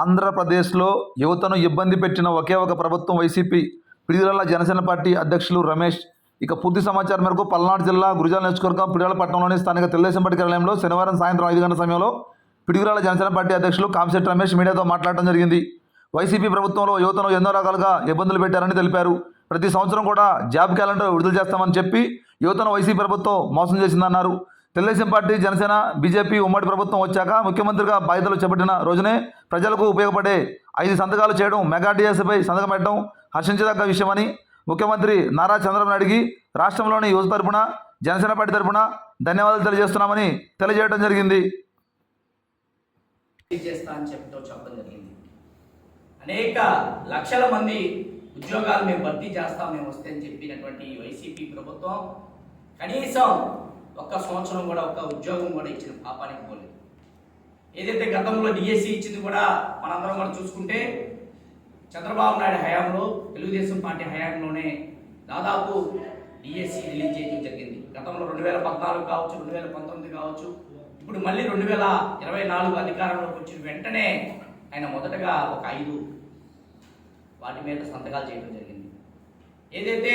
ఆంధ్రప్రదేశ్లో యువతను ఇబ్బంది పెట్టిన ఒకే ఒక ప్రభుత్వం వైసీపీ. పిడిదల జనసేన పార్టీ అధ్యక్షులు రమేష్. ఇక పూర్తి సమాచారం మేరకు పల్నాడు జిల్లా గురిజాల నియోజకవర్గం పిడిగల పట్టణంలోని స్థానిక తెలుగుదేశం పార్టీ కార్యాలయంలో శనివారం సాయంత్రం ఐదు గంటల సమయంలో పిడిగురాల జనసేన పార్టీ అధ్యక్షులు కామశెట్టి రమేష్ మీడియాతో మాట్లాడడం జరిగింది. వైసీపీ ప్రభుత్వంలో యువతను ఎన్నో రకాలుగా ఇబ్బందులు పెట్టారని తెలిపారు. ప్రతి సంవత్సరం కూడా జాబ్ క్యాలెండర్ విడుదల చేస్తామని చెప్పి యువతను వైసీపీ ప్రభుత్వం మోసం చేసిందన్నారు. తెలుగుదేశం పార్టీ జనసేన బీజేపీ ఉమ్మడి ప్రభుత్వం వచ్చాక ముఖ్యమంత్రిగా బాధ్యతలు చేపట్టిన రోజునే ప్రజలకు ఉపయోగపడే ఐదు సంతకాలు చేయడం మెగా డిఎస్పై సంతకం పెట్టడం హర్షించదగ్గ విషయమని ముఖ్యమంత్రి నారా చంద్రబాబు నాయుడికి రాష్ట్రంలోని యువత తరపున జనసేన పార్టీ తరపున ధన్యవాదాలు తెలియజేస్తున్నామని తెలియజేయడం జరిగింది. అనేక లక్షల మంది ఉద్యోగాలు మేము భర్తీ చేస్తాం మేము వస్తే అని చెప్పినటువంటి వైసీపీ ప్రభుత్వం కనీసం ఒక్క సంవత్సరం కూడా ఒక్క ఉద్యోగం కూడా ఇచ్చిన పాపానికి పోలేదు. ఏదైతే గతంలో డిఎస్సి ఇచ్చింది కూడా మనందరం కూడా చూసుకుంటే చంద్రబాబు నాయుడు హయాంలో తెలుగుదేశం పార్టీ హయాంలోనే దాదాపు డిఎస్సి రిలీజ్ చేయడం జరిగింది. గతంలో రెండు వేల పద్నాలుగు కావచ్చు రెండు వేల పంతొమ్మిది కావచ్చు ఇప్పుడు మళ్ళీ రెండు వేల ఇరవై నాలుగు అధికారంలోకి వచ్చిన వెంటనే ఆయన మొదటగా ఒక ఐదు వాటి మీద సంతకాలు చేయడం జరిగింది. ఏదైతే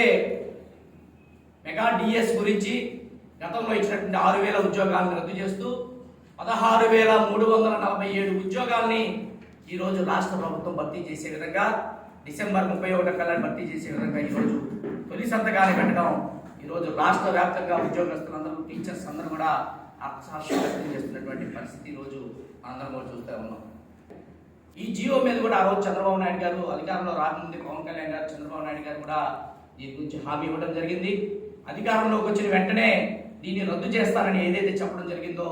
మెగా డిఎస్ గురించి గతంలో ఇచ్చినటువంటి ఆరు వేల ఉద్యోగాలను రద్దు చేస్తూ పదహారు వేల మూడు వందల నలభై ఏడు ఉద్యోగాల్ని ఈరోజు రాష్ట్ర ప్రభుత్వం భర్తీ చేసే విధంగా డిసెంబర్ ముప్పై ఒకటి కల్లా భర్తీ చేసే విధంగా ఈరోజు తొలి సంతకాన్ని పెట్టడం ఈరోజు రాష్ట్ర వ్యాప్తంగా ఉద్యోగస్తులందరూ టీచర్స్ అందరూ కూడా ఆత్మసాక్షి వ్యక్తం చేస్తున్నటువంటి పరిస్థితి ఈరోజు అందరం కూడా చూస్తూ ఉన్నాం. ఈ జియో మీద కూడా ఆ రోజు చంద్రబాబు నాయుడు గారు అధికారంలో రాకముందే పవన్ కళ్యాణ్ గారు చంద్రబాబు నాయుడు గారు కూడా దీని గురించి హామీ ఇవ్వడం జరిగింది. అధికారంలోకి వచ్చిన వెంటనే దీన్ని రద్దు చేస్తారని ఏదైతే చెప్పడం జరిగిందో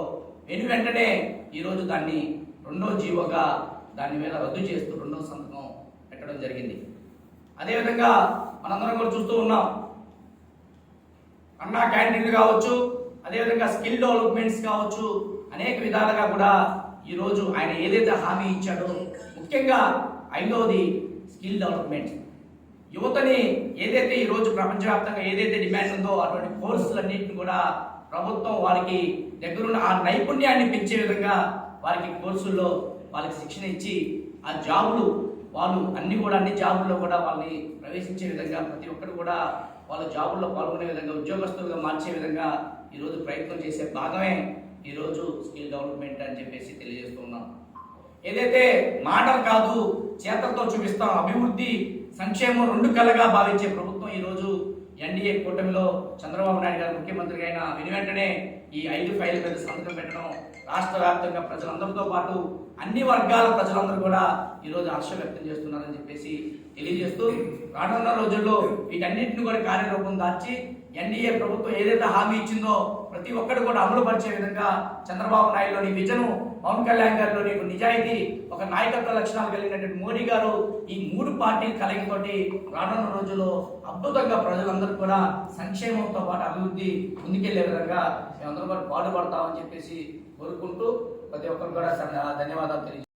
వెను వెంటనే ఈరోజు దాన్ని రెండో జీవోగా దాని మీద రద్దు చేస్తూ రెండో సంతకం పెట్టడం జరిగింది. అదేవిధంగా మనందరం కూడా చూస్తూ ఉన్నాం. అన్నా క్యాంటీన్లు కావచ్చు అదేవిధంగా స్కిల్ డెవలప్మెంట్స్ కావచ్చు అనేక విధాలుగా కూడా ఈరోజు ఆయన ఏదైతే హామీ ఇచ్చాడో ముఖ్యంగా ఐదవది స్కిల్ డెవలప్మెంట్. యువతని ఏదైతే ఈరోజు ప్రపంచవ్యాప్తంగా ఏదైతే డిమాండ్ ఉందో అటువంటి కోర్సులన్నింటిని కూడా ప్రభుత్వం వారికి దగ్గరున్న ఆ నైపుణ్యాన్ని పెంచే విధంగా వారికి కోర్సుల్లో వాళ్ళకి శిక్షణ ఇచ్చి ఆ జాబులు వాళ్ళు అన్ని కూడా అన్ని జాబుల్లో కూడా వాళ్ళని ప్రవేశించే విధంగా ప్రతి ఒక్కరు కూడా వాళ్ళ జాబుల్లో పాల్గొనే విధంగా ఉద్యోగస్తులుగా మార్చే విధంగా ఈరోజు ప్రయత్నం చేసే భాగమే ఈరోజు స్కిల్ డెవలప్మెంట్ అని చెప్పేసి తెలియజేస్తున్నాం ఏదైతే మాటలు కాదు చేతలతో చూపిస్తాం అభివృద్ధి సంక్షేమం రెండు కళ్ళగా భావించే ప్రభుత్వం ఈరోజు ఎన్డీఏ కూటమిలో చంద్రబాబు నాయుడు గారు ముఖ్యమంత్రిగా అయిన వెను వెంటనే ఈ ఐదు ఫైల్ మీద సంతకం పెట్టడం రాష్ట్ర వ్యాప్తంగా ప్రజలందరితో పాటు అన్ని వర్గాల ప్రజలందరూ కూడా ఈరోజు హర్షం వ్యక్తం చేస్తున్నారని చెప్పేసి తెలియజేస్తూ రానున్న రోజుల్లో వీటన్నింటిని కూడా కార్యరూపం దాచి ఎన్డీఏ ప్రభుత్వం ఏదైతే హామీ ఇచ్చిందో ప్రతి ఒక్కరు కూడా అమలు పరిచే విధంగా చంద్రబాబు నాయుడులోని విజను పవన్ కళ్యాణ్ గారిలోని నిజాయితీ ఒక నాయకత్వ లక్షణాలు కలిగినటువంటి మోడీ గారు ఈ మూడు పార్టీల కలయికతోటి రానున్న రోజుల్లో అద్భుతంగా ప్రజలందరూ కూడా సంక్షేమంతో పాటు అభివృద్ధి ముందుకెళ్ళే విధంగా మేమందరూ కూడా పాటుపడతామని చెప్పేసి కోరుకుంటూ ప్రతి ఒక్కరు కూడా ధన్యవాదాలు తెలియజేస్తాం